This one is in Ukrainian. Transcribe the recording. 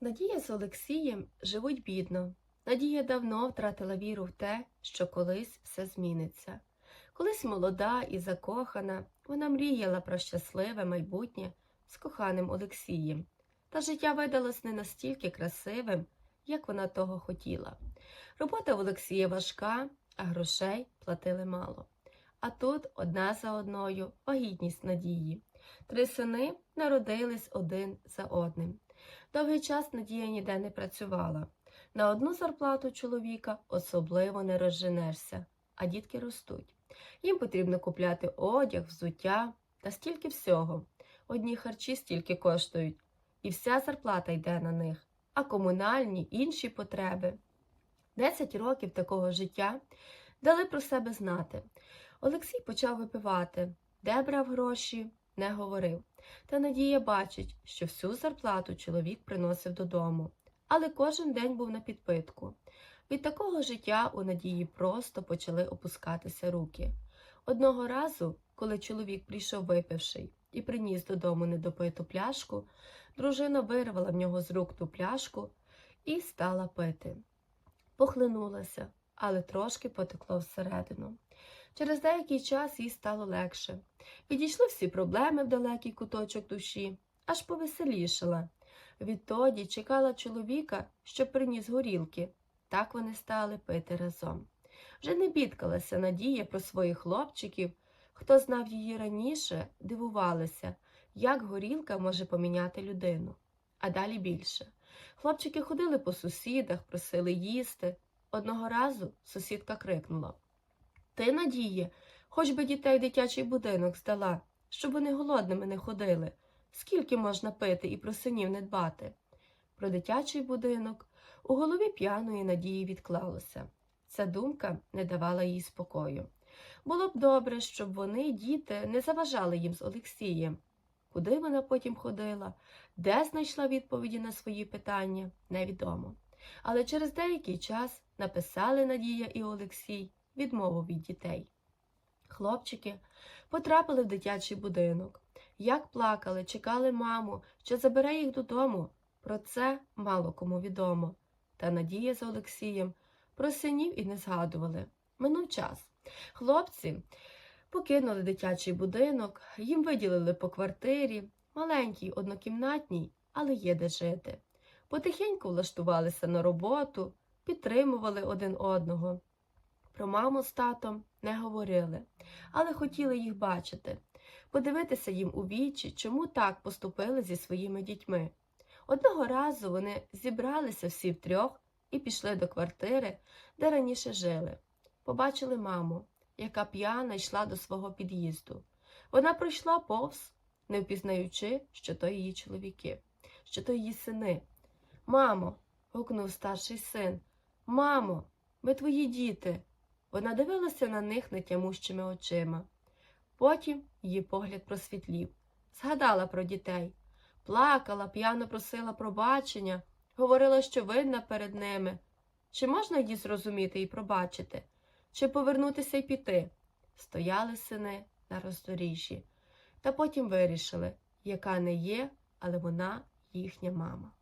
Надія з Олексієм живуть бідно. Надія давно втратила віру в те, що колись все зміниться. Колись молода і закохана, вона мріяла про щасливе майбутнє з коханим Олексієм. Та життя видалось не настільки красивим, як вона того хотіла. Робота в Олексія важка, а грошей платили мало. А тут одна за одною вагітність надії. Три сини народились один за одним. Довгий час Надія ніде не працювала. На одну зарплату чоловіка особливо не розженешся, а дітки ростуть. Їм потрібно купляти одяг, взуття та стільки всього. Одні харчі стільки коштують, і вся зарплата йде на них, а комунальні інші потреби. Десять років такого життя дали про себе знати. Олексій почав випивати, де брав гроші, не говорив. Та Надія бачить, що всю зарплату чоловік приносив додому, але кожен день був на підпитку. Від такого життя у Надії просто почали опускатися руки. Одного разу, коли чоловік прийшов випивший і приніс додому недопиту пляшку, дружина вирвала в нього з рук ту пляшку і стала пити. Похлинулася, але трошки потекло всередину. Через деякий час їй стало легше. Відійшли всі проблеми в далекий куточок душі, аж повеселішала. Відтоді чекала чоловіка, що приніс горілки. Так вони стали пити разом. Вже не бідкалася Надія про своїх хлопчиків. Хто знав її раніше, дивувалися, як горілка може поміняти людину. А далі більше. Хлопчики ходили по сусідах, просили їсти. Одного разу сусідка крикнула Ти, Надіє, хоч би дітей дитячий будинок здала, щоб вони голодними не ходили. Скільки можна пити і про синів не дбати? Про дитячий будинок у голові п'яної надії відклалося. Ця думка не давала їй спокою. Було б добре, щоб вони, діти, не заважали їм з Олексієм. Куди вона потім ходила, де знайшла відповіді на свої питання, невідомо. Але через деякий час написали Надія і Олексій відмову від дітей. Хлопчики потрапили в дитячий будинок. Як плакали, чекали маму, що забере їх додому. Про це мало кому відомо. Та Надія з Олексієм про синів і не згадували. Минув час. Хлопці покинули дитячий будинок, їм виділили по квартирі, маленькій, однокімнатній, але є де жити. Потихеньку влаштувалися на роботу, підтримували один одного. Про маму з татом не говорили, але хотіли їх бачити, подивитися їм у вічі, чому так поступили зі своїми дітьми. Одного разу вони зібралися всі втрьох і пішли до квартири, де раніше жили. Побачили маму, яка п'яна йшла до свого під'їзду. Вона пройшла повз, не впізнаючи, що то її чоловіки, що то її сини. Мамо, гукнув старший син. Мамо, ми твої діти. Вона дивилася на них нетямущими очима. Потім її погляд просвітлів, згадала про дітей, плакала, п'яно просила пробачення, говорила, що винна перед ними. Чи можна її зрозуміти і пробачити, чи повернутися й піти? Стояли сини на роздоріжжі, та потім вирішили, яка не є, але вона їхня мама.